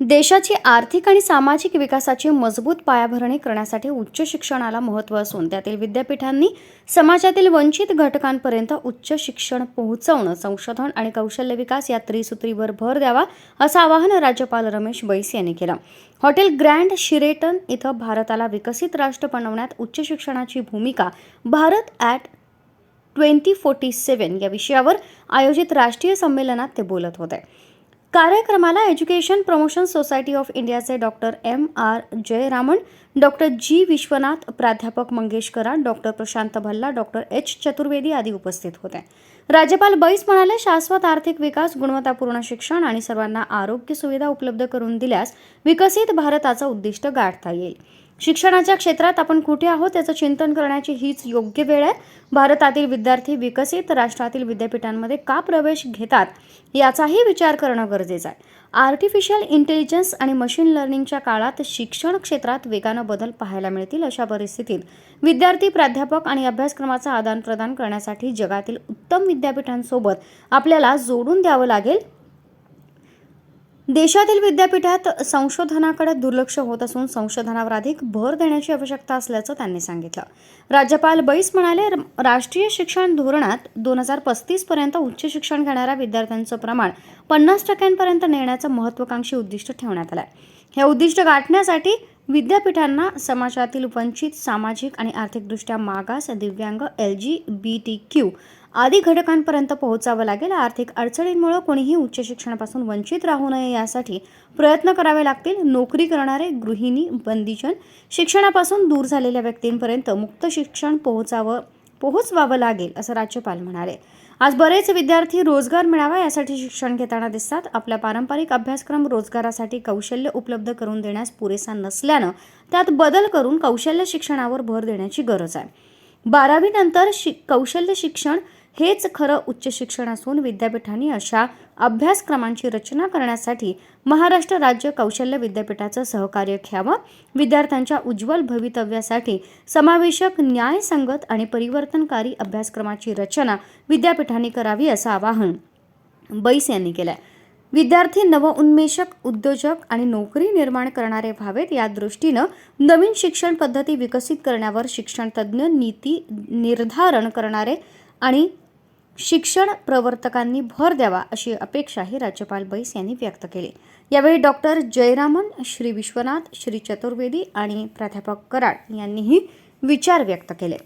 देशाची आर्थिक आणि सामाजिक विकासाची मजबूत पायाभरणी करण्यासाठी उच्च शिक्षणाला महत्त्व असून त्यातील विद्यापीठांनी समाजातील वंचित घटकांपर्यंत उच्च शिक्षण पोहोचवणं संशोधन आणि कौशल्य विकास या त्रिसूत्रीवर भर द्यावा असं आवाहन राज्यपाल रमेश बैस यांनी केलं. हॉटेल ग्रँड शिरेटन इथं भारताला विकसित राष्ट्र बनवण्यात उच्च शिक्षणाची भूमिका Bharat at twenty forty seven या विषयावर आयोजित राष्ट्रीय संमेलनात ते बोलत होते. कार्यक्रमाला एज्युकेशन प्रमोशन सोसायटी ऑफ इंडियाचे doctor M R Jayaraman doctor G Vishwanath प्राध्यापक Mangesh Karad doctor Prashant Bhalla doctor H Chaturvedi आदी उपस्थित होते. राज्यपाल बैस म्हणाले शाश्वत आर्थिक विकास गुणवत्तापूर्ण शिक्षण आणि सर्वांना आरोग्य सुविधा उपलब्ध करून दिल्यास विकसित भारताचं उद्दिष्ट गाठता येईल. शिक्षणाच्या क्षेत्रात आपण कुठे आहोत याचं चिंतन करण्याची हीच योग्य वेळ आहे. भारतातील विद्यार्थी विकसित राष्ट्रातील विद्यापीठांमध्ये का प्रवेश घेतात याचाही विचार करणं गरजेचं आहे. आर्टिफिशियल इंटेलिजन्स आणि मशीन लर्निंगच्या काळात शिक्षण क्षेत्रात वेगानं बदल पाहायला मिळतील अशा परिस्थितीत विद्यार्थी प्राध्यापक आणि अभ्यासक्रमाचं आदानप्रदान करण्यासाठी जगातील उत्तम विद्यापीठांसोबत आपल्याला जोडून द्यावं लागेल. देशातील विद्यापीठात संशोधनाकडे दुर्लक्ष होत असून संशोधनावर अधिक भर देण्याची आवश्यकता असल्याचं त्यांनी सांगितलं. राज्यपाल बैस म्हणाले राष्ट्रीय शिक्षण धोरणात दोन हजार पस्तीस पर्यंत उच्च शिक्षण घेणाऱ्या विद्यार्थ्यांचं प्रमाण पन्नास टक्क्यांपर्यंत नेण्याचं महत्वाकांक्षी उद्दिष्ट ठेवण्यात आलं हे उद्दिष्ट गाठण्यासाठी विद्यापीठांना समाजातील वंचित सामाजिक आणि आर्थिकदृष्ट्या मागास दिव्यांग L G B T Q आदी घटकांपर्यंत पोहोचावं लागेल. आर्थिक अडचणींमुळे कोणीही उच्च शिक्षणापासून वंचित राहू नये यासाठी प्रयत्न करावे लागतील. नोकरी करणारे गृहिणी बंदीजन शिक्षणापासून दूर झालेल्या व्यक्तींपर्यंत मुक्त शिक्षण पोहोचावं पोहोचवावं लागेल असं राज्यपाल म्हणाले. आज बरेच विद्यार्थी रोजगार मिळावा यासाठी शिक्षण घेताना दिसतात. आपला पारंपरिक अभ्यासक्रम रोजगारासाठी कौशल्य उपलब्ध करून देण्यास पुरेसा नसल्यानं त्यात बदल करून कौशल्य शिक्षणावर भर देण्याची गरज आहे. बारावीनंतर शि कौशल्य शिक्षण हेच खरं उच्च शिक्षण असून विद्यापीठांनी अशा अभ्यासक्रमांची रचना करण्यासाठी महाराष्ट्र राज्य कौशल्य विद्यापीठाचं सहकार्य घ्यावं विद्यार्थ्यांच्या उज्ज्वल भवितव्यासाठी समावेशक न्यायसंगत आणि परिवर्तनकारी अभ्यासक्रमाची रचना विद्यापीठांनी करावी असं आवाहन बैस यांनी केलं आहे विद्यार्थी नवउन्मेषक उद्योजक आणि नोकरी निर्माण करणारे व्हावेत या दृष्टीनं नवीन शिक्षण पद्धती विकसित करण्यावर शिक्षणतज्ज्ञ नीती निर्धारण करणारे आणि शिक्षण प्रवर्तकांनी भर द्यावा अशी अपेक्षाही राज्यपाल बैस यांनी व्यक्त केली. यावेळी डॉक्टर जयरामन श्री विश्वनाथ श्री चतुर्वेदी आणि प्राध्यापक कराड यांनीही विचार व्यक्त केले.